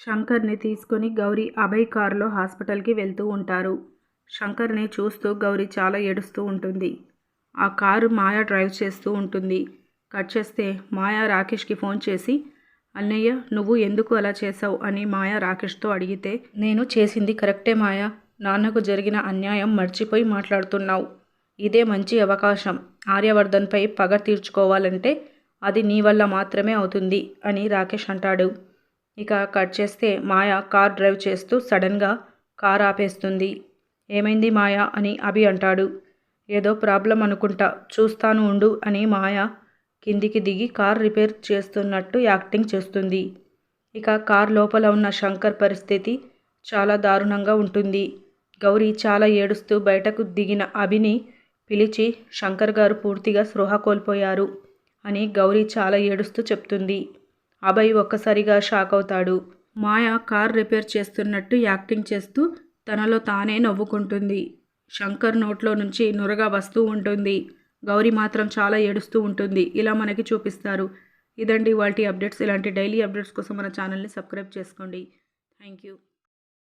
శంకర్ని తీసుకొని గౌరీ అభయ్ కారులో హాస్పిటల్కి వెళ్తూ ఉంటారు. శంకర్ని చూస్తూ గౌరీ చాలా ఏడుస్తూ ఉంటుంది. ఆ కారు మాయా డ్రైవ్ చేస్తూ ఉంటుంది. కట్ చేస్తే మాయా రాకేష్కి ఫోన్ చేసి అన్నయ్య నువ్వు ఎందుకు అలా చేసావు అని మాయా రాకేష్తో అడిగితే నేను చేసింది కరెక్టే మాయా. నాన్నకు జరిగిన అన్యాయం మర్చిపోయి మాట్లాడుతున్నావు. ఇదే మంచి అవకాశం. ఆర్యవర్ధన్పై పగ తీర్చుకోవాలంటే అది నీ వల్ల మాత్రమే అవుతుంది అని రాకేష్ అంటాడు. ఇక కట్ చేస్తే మాయ కార్ డ్రైవ్ చేస్తూ సడన్గా కార్ ఆపేస్తుంది. ఏమైంది మాయా అని అభి అంటాడు. ఏదో ప్రాబ్లం అనుకుంటా చూస్తాను ఉండు అని మాయ కిందికి దిగి కార్ రిపేర్ చేస్తున్నట్టు యాక్టింగ్ చేస్తుంది. ఇక కార్ లోపల ఉన్న శంకర్ పరిస్థితి చాలా దారుణంగా ఉంటుంది. గౌరీ చాలా ఏడుస్తూ బయటకు దిగిన అభిని పిలిచి శంకర్ గారు పూర్తిగా స్పృహ కోల్పోయారు అని గౌరీ చాలా ఏడుస్తూ చెప్తుంది. అభయ్ ఒక్కసారిగా షాక్ అవుతాడు. మాయ కార్ రిపేర్ చేస్తున్నట్టు యాక్టింగ్ చేస్తూ తనలో తానే నవ్వుకుంటుంది. శంకర్ నోట్లో నుంచి నురగా వస్తూ ఉంటుంది. గౌరీ మాత్రం చాలా ఏడుస్తూ ఉంటుంది. ఇలా మనకి చూపిస్తారు. ఇదండి వాటి అప్డేట్స్. ఇలాంటి డైలీ అప్డేట్స్ కోసం మన ఛానల్ని సబ్స్క్రైబ్ చేసుకోండి. Thank you.